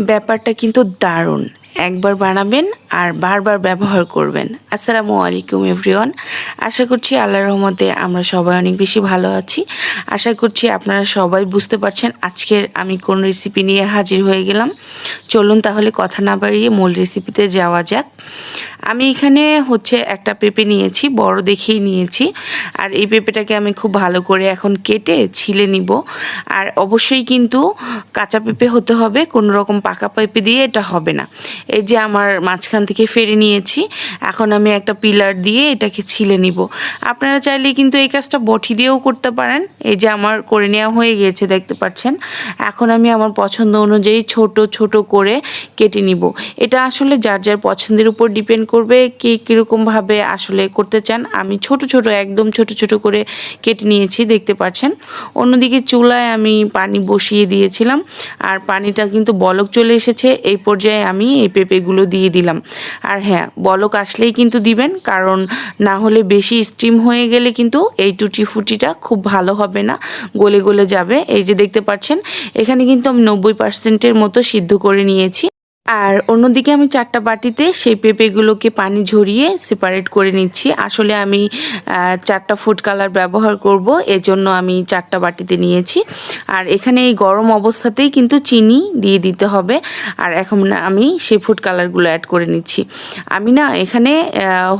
ব্যাপারটা কিন্তু দারুণ। একবার বানাবেন আর বারবার ব্যবহার করবেন। আসসালামু আলাইকুম, এভরিওয়ান। আশা করছি আল্লাহর রহমতে আমরা সবাই অনেক বেশি ভালো আছি। আশা করছি আপনারা সবাই বুঝতে পারছেন আজকের আমি কোন রেসিপি নিয়ে হাজির হয়ে গেলাম। চলুন তাহলে কথা না বাড়িয়ে মূল রেসিপিতে যাওয়া যাক। আমি এখানে হচ্ছে একটা পেঁপে নিয়েছি, বড় দেখেই নিয়েছি। আর এই পেঁপেটাকে আমি খুব ভালো করে এখন কেটে ছিলে নিব। আর অবশ্যই কিন্তু কাঁচা পেঁপে হতে হবে, কোনো রকম পাকা পেঁপে দিয়ে এটা হবে না। এই যে আমার মাঝখান থেকে ফেরে নিয়েছি। এখন আমি একটা পিলার দিয়ে এটাকে ছিলে নিব। আপনারা চাইলে কিন্তু এই কাজটা বটি দিয়েও করতে পারেন। এই যে আমার করে নেওয়া হয়ে গিয়েছে, দেখতে পাচ্ছেন। এখন আমি আমার পছন্দ অনুযায়ী ছোট ছোট করে কেটে নিব। এটা আসলে যার যার পছন্দের উপর ডিপেন্ড করবে কে কীরকমভাবে আসলে করতে চান। আমি ছোট ছোট, একদম ছোট ছোট করে কেটে নিয়েছি, দেখতে পাচ্ছেন। অন্যদিকে চুলায় আমি পানি বসিয়ে দিয়েছিলাম। আর পানিটা কিন্তু বলক চলে এসেছে। এই পর্যায়ে আমি এই পেঁপেগুলো দিয়ে দিলাম। আর হ্যাঁ বলক আসলেই কিন্তু দিবেন, কারণ না হলে বেশি স্টিম হয়ে গেলে কিন্তু এই টুটি ফুটিটা খুব ভালো হবে না, গলে গলে যাবে। এই যে দেখতে পাচ্ছেন, এখানে কিন্তু আমি নব্বই পার্সেন্টের মতো সিদ্ধ করে নিয়েছি। আর অন্যদিকে আমি চারটা বাটিতে সেই পেঁপেগুলোকে পানি ঝরিয়ে সেপারেট করে নিচ্ছি। আসলে আমি চারটা ফুড কালার ব্যবহার করব, এজন্য আমি চারটা বাটিতে নিয়েছি। আর এখানে এই গরম অবস্থাতেই কিন্তু চিনি দিয়ে দিতে হবে। আর এখন আমি সেই ফুড কালারগুলো অ্যাড করে নিচ্ছি। আমি না এখানে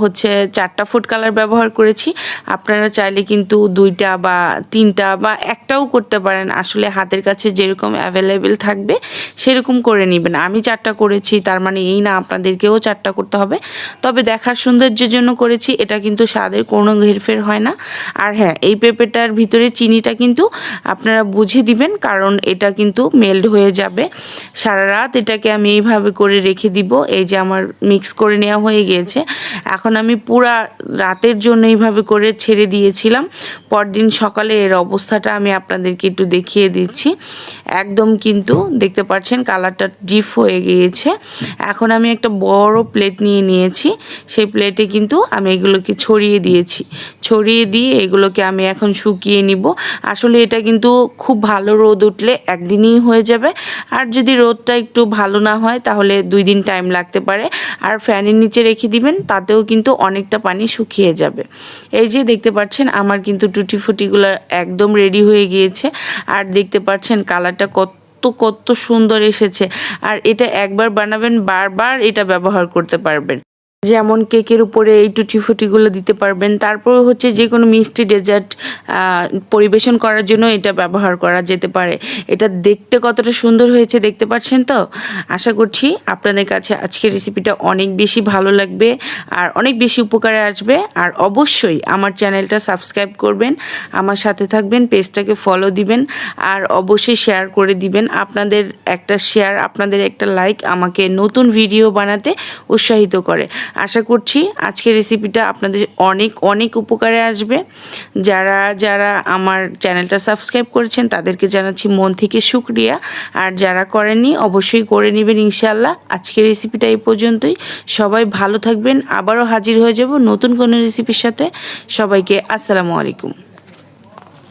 হচ্ছে চারটা ফুড কালার ব্যবহার করেছি। আপনারা চাইলে কিন্তু দুইটা বা তিনটা বা একটাও করতে পারেন। আসলে হাতের কাছে যেরকম অ্যাভেলেবেল থাকবে, সেরকম করে নেবেন। আমি চারটা করেছি, তার মানে এই না আপনাদেরকেও চারটা করতে হবে। তবে দেখার সৌন্দর্যের জন্য করেছি, এটা কিন্তু স্বাদের কোনো হেরফের হয় না। আর হ্যাঁ এই পেঁপেটার ভিতরে চিনিটা কিন্তু আপনারা বুঝে দিবেন, কারণ এটা কিন্তু মেল্ট হয়ে যাবে। সারা রাত এটাকে আমি এইভাবে করে রেখে দিব, এই যে আমার মিক্স করে নেওয়া হয়ে গিয়েছে। এখন আমি পুরা রাতের জন্য এইভাবে করে ছেড়ে দিয়েছিলাম। পরদিন সকালে এর অবস্থাটা আমি আপনাদেরকে একটু দেখিয়ে দিচ্ছি। একদম কিন্তু দেখতে পাচ্ছেন কালারটা ডিপ হয়ে গিয়েছে। এখন আমি একটা বড় প্লেট নিয়ে নিয়েছি। সেই প্লেটে কিন্তু আমি এগুলোকে ছড়িয়ে দিয়েছি। ছড়িয়ে দিয়ে এগুলোকে আমি এখন শুকিয়ে নিব। আসলে এটা কিন্তু খুব ভালো রোদ উঠলে একদিনই হয়ে যাবে। আর যদি রোদটা একটু ভালো না হয়, তাহলে দুই দিন টাইম লাগতে পারে। আর ফ্যানের নিচে রেখে দিবেন, তাতেও কিন্তু অনেকটা পানি শুকিয়ে যাবে। এই যে দেখতে পাচ্ছেন, আমার কিন্তু টুটি ফুটিগুলো একদম রেডি হয়ে গিয়েছে। আর দেখতে পাচ্ছেন কালারটা কত কত সুন্দর এসেছে। আর এটা একবার বানাবেন বারবার এটা ব্যবহার করতে পারবেন। যেমন কেকের উপরে এই টুটি ফুটিগুলো দিতে পারবেন। তারপর হচ্ছে যে কোনো মিষ্টি ডেজার্ট পরিবেশন করার জন্য এটা ব্যবহার করা যেতে পারে। এটা দেখতে কতটা সুন্দর হয়েছে দেখতে পাচ্ছেন তো? আশা করছি আপনাদের কাছে আজকের রেসিপিটা অনেক বেশি ভালো লাগবে আর অনেক বেশি উপকারে আসবে। আর অবশ্যই আমার চ্যানেলটা সাবস্ক্রাইব করবেন, আমার সাথে থাকবেন, পেজটাকে ফলো দিবেন আর অবশ্যই শেয়ার করে দিবেন। আপনাদের একটা শেয়ার আপনাদের একটা লাইক আমাকে নতুন ভিডিও বানাতে উৎসাহিত করে। আশা করছি আজকের রেসিপিটা আপনাদের অনেক অনেক উপকারে আসবে। যারা যারা আমার চ্যানেলটা সাবস্ক্রাইব করেছেন, তাদেরকে জানাচ্ছি মন থেকে শুক্রিয়া। আর যারা করেননি, অবশ্যই করে নেবেন ইনশাল্লাহ আজকের রেসিপিটা এই পর্যন্তই। সবাই ভালো থাকবেন। আবারও হাজির হয়ে যাব নতুন কোনো রেসিপির সাথে। সবাইকে আসসালামু আলাইকুম।